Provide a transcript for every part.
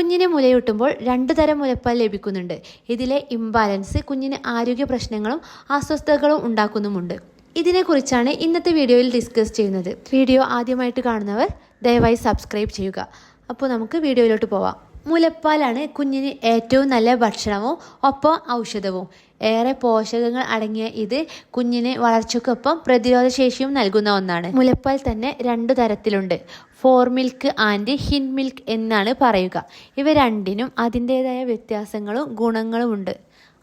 കുഞ്ഞിന് മുലയൂട്ടുമ്പോൾ രണ്ട് തരം മുലപ്പാൽ ലഭിക്കുന്നുണ്ട്. ഇതിലെ ഇംബാലൻസ് കുഞ്ഞിന് ആരോഗ്യ പ്രശ്നങ്ങളും അസ്വസ്ഥതകളും ഉണ്ടാക്കുന്നുമുണ്ട്. ഇതിനെക്കുറിച്ചാണ് ഇന്നത്തെ വീഡിയോയിൽ ഡിസ്കസ് ചെയ്യുന്നത്. വീഡിയോ ആദ്യമായിട്ട് കാണുന്നവർ ദയവായി സബ്സ്ക്രൈബ് ചെയ്യുക. അപ്പോൾ നമുക്ക് വീഡിയോയിലോട്ട് പോവാം. മുലപ്പാലാണ് കുഞ്ഞിന് ഏറ്റവും നല്ല ഭക്ഷണവും ഒപ്പം ഔഷധവും. ഏറെ പോഷകങ്ങൾ അടങ്ങിയ ഇത് കുഞ്ഞിന് വളർച്ചയ്ക്കൊപ്പം പ്രതിരോധ ശേഷിയും നൽകുന്ന ഒന്നാണ്. മുലപ്പാൽ തന്നെ രണ്ടു തരത്തിലുണ്ട്. Fore milk and hind milk എന്നാണ് പറയുക. ഇവ രണ്ടിനും അതിന്റെതായ വ്യത്യാസങ്ങളും ഗുണങ്ങളുമുണ്ട്.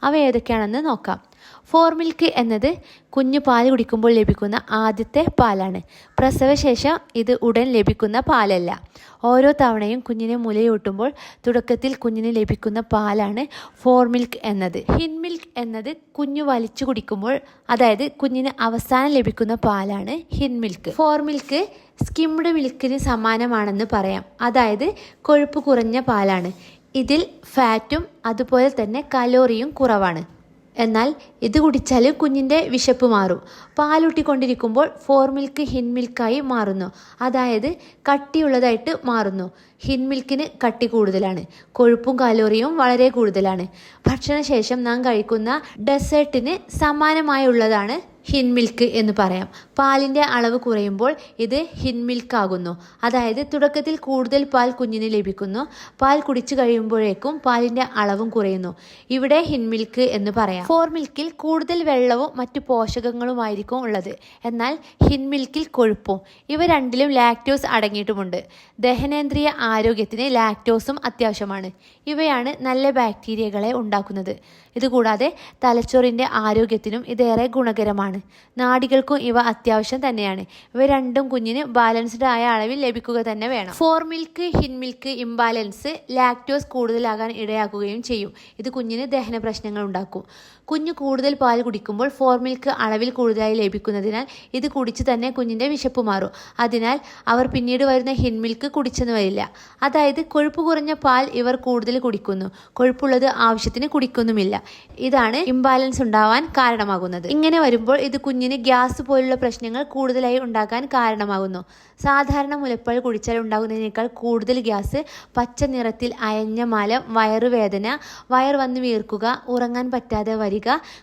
അവ ഏതൊക്കെയാണെന്ന് നോക്കാം. ഫോർ മിൽക്ക് എന്നത് കുഞ്ഞു പാൽ കുടിക്കുമ്പോൾ ലഭിക്കുന്ന ആദ്യത്തെ പാലാണ്. പ്രസവശേഷം ഇത് ഉടൻ ലഭിക്കുന്ന പാലല്ല. ഓരോ തവണയും കുഞ്ഞിനെ മുലയൂട്ടുമ്പോൾ തുടക്കത്തിൽ കുഞ്ഞിന് ലഭിക്കുന്ന പാലാണ് ഫോർ മിൽക്ക് എന്നത്. ഹിൻ മിൽക്ക് എന്നത് കുഞ്ഞു വലിച്ചു കുടിക്കുമ്പോൾ അതായത് കുഞ്ഞിന് അവസാനം ലഭിക്കുന്ന പാലാണ് hind milk fore milk skimmed മിൽക്കിന് സമാനമാണെന്ന് പറയാം. അതായത് കൊഴുപ്പ് കുറഞ്ഞ പാലാണ്. ഇതിൽ ഫാറ്റും അതുപോലെ തന്നെ കലോറിയും കുറവാണ്. എന്നാൽ ഇത് കുടിച്ചാൽ കുഞ്ഞിന്റെ വിശപ്പ് മാറും. പാലൂട്ടിക്കൊണ്ടിരിക്കുമ്പോൾ ഫോർ മിൽക്ക് ഹിൻ മിൽക്കായി മാറുന്നു. അതായത് കട്ടിയുള്ളതായിട്ട് മാറുന്നു. ഹിൻ മിൽക്കിന് കട്ടി കൂടുതലാണ്. കൊഴുപ്പും കലോറിയും വളരെ കൂടുതലാണ്. ഭക്ഷണശേഷം നാം കഴിക്കുന്ന ഡെസേർട്ടിന് സമാനമായുള്ളതാണ് ഹിൻ മിൽക്ക് എന്ന് പറയാം. പാലിന്റെ അളവ് കുറയുമ്പോൾ ഇത് ഹിൻ മിൽക്ക് ആകുന്നു അതായത് തുടക്കത്തിൽ കൂടുതൽ പാൽ കുഞ്ഞിന് ലഭിക്കുന്നു. പാൽ കുടിച്ചു കഴിയുമ്പോഴേക്കും പാലിന്റെ അളവും കുറയുന്നു. ഇവിടെ ഹിൻ മിൽക്ക് എന്ന് പറയാം. ഫോർ മിൽക്കിൽ കൂടുതൽ വെള്ളവും മറ്റു പോഷകങ്ങളുമായിരിക്കും ഉള്ളത്. എന്നാൽ ഹിൻ മിൽക്കിൽ കൊഴുപ്പും. ഇവ രണ്ടിലും ലാക്ടോസ് അടങ്ങിയിട്ടുമുണ്ട്. ദഹനേന്ദ്രിയ ആരോഗ്യത്തിന് ലാക്ടോസും അത്യാവശ്യമാണ്. ഇവയാണ് നല്ല ബാക്ടീരിയകളെ ഉണ്ടാക്കുന്നത്. ഇതുകൂടാതെ തലച്ചോറിന്റെ ആരോഗ്യത്തിനും ഇതേറെ ഗുണകരമാണ്. നാടികൾക്കും ഇവ അത്യാവശ്യം തന്നെയാണ്. ഇവ രണ്ടും കുഞ്ഞിന് ബാലൻസ്ഡ് ആയ അളവിൽ ലഭിക്കുക തന്നെ വേണം. Fore milk hind milk imbalance lactose കൂടുതലാകാൻ ഇടയാക്കുകയും ചെയ്യും. ഇത് കുഞ്ഞിന് ദഹന പ്രശ്നങ്ങൾ ഉണ്ടാക്കും. കുഞ്ഞ് കൂടുതൽ പാൽ കുടിക്കുമ്പോൾ ഫോർ മിൽക്ക് അളവിൽ കൂടുതലായി ലഭിക്കുന്നതിനാൽ ഇത് കുടിച്ച് തന്നെ കുഞ്ഞിന്റെ വിശപ്പ് മാറും. അതിനാൽ അവർ പിന്നീട് വരുന്ന ഹിൻമിൽക്ക് കുടിച്ചെന്ന് വരില്ല. അതായത് കൊഴുപ്പ് കുറഞ്ഞ പാൽ ഇവർ കൂടുതൽ കുടിക്കുന്നു. കൊഴുപ്പുള്ളത് ആവശ്യത്തിന് കുടിക്കുന്നുമില്ല. ഇതാണ് ഇംബാലൻസ് ഉണ്ടാവാൻ കാരണമാകുന്നത്. ഇങ്ങനെ വരുമ്പോൾ ഇത് കുഞ്ഞിന് ഗ്യാസ് പോലുള്ള പ്രശ്നങ്ങൾ കൂടുതലായി ഉണ്ടാക്കാൻ കാരണമാകുന്നു. സാധാരണ മുലപ്പാൽ കുടിച്ചാൽ ഉണ്ടാകുന്നതിനേക്കാൾ കൂടുതൽ ഗ്യാസ് പച്ച നിറത്തിൽ അയഞ്ഞ മലം വയറുവേദന വയർ വന്ന് വീർക്കുക ഉറങ്ങാൻ പറ്റാതെ വരിക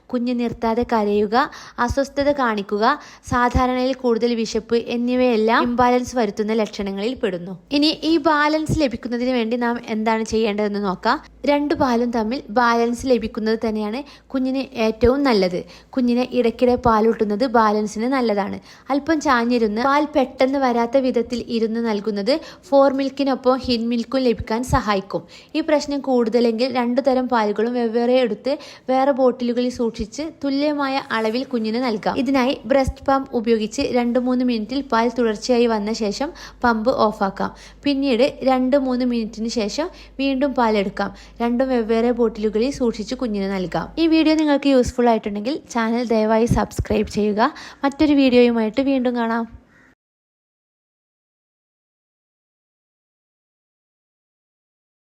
കുഞ്ഞ് നിർത്താതെ കരയുക അസ്വസ്ഥത കാണിക്കുക സാധാരണയിൽ കൂടുതൽ വിശപ്പ് എന്നിവയെല്ലാം ഇംബാലൻസ് വരുത്തുന്ന ലക്ഷണങ്ങളിൽ പെടുന്നു. ഇനി ഈ ബാലൻസ് ലഭിക്കുന്നതിന് വേണ്ടി നാം എന്താണ് ചെയ്യേണ്ടതെന്ന് നോക്കാം. രണ്ടു പാലും തമ്മിൽ ബാലൻസ് ലഭിക്കുന്നത് തന്നെയാണ് കുഞ്ഞിന് ഏറ്റവും നല്ലത്. കുഞ്ഞിനെ ഇടയ്ക്കിടെ പാലൂട്ടുന്നത് ബാലൻസിന് നല്ലതാണ്. അല്പം ചാഞ്ഞിരുന്ന് പാൽ പെട്ടെന്ന് വരാത്ത വിധത്തിൽ ഇരുന്ന് നൽകുന്നത് ഫോർ മിൽക്കിനൊപ്പം ഹിൻ മിൽക്കും ലഭിക്കാൻ സഹായിക്കും. ഈ പ്രശ്നം കൂടുതലെങ്കിൽ രണ്ടു തരം പാലുകളും വെവ്വേറെ എടുത്ത് വേറെ ബോട്ടിലുകളിൽ സൂക്ഷിച്ച് തുല്യമായ അളവിൽ കുഞ്ഞിന് നൽകാം. ഇതിനായി ബ്രസ്റ്റ് പമ്പ് ഉപയോഗിച്ച് രണ്ട് മൂന്ന് മിനിറ്റിൽ പാൽ തുടർച്ചയായി വന്ന ശേഷം പമ്പ് ഓഫാക്കാം. പിന്നീട് രണ്ട് മൂന്ന് മിനിറ്റിന് ശേഷം വീണ്ടും പാലെടുക്കാം. രണ്ടും വെവ്വേറെ ബോട്ടിലുകളിൽ സൂക്ഷിച്ച് കുഞ്ഞിന് നൽകാം. ഈ വീഡിയോ നിങ്ങൾക്ക് യൂസ്ഫുൾ ആയിട്ടുണ്ടെങ്കിൽ ചാനൽ ദയവായി സബ്സ്ക്രൈബ് ചെയ്യുക. മറ്റൊരു വീഡിയോയുമായിട്ട് വീണ്ടും കാണാം.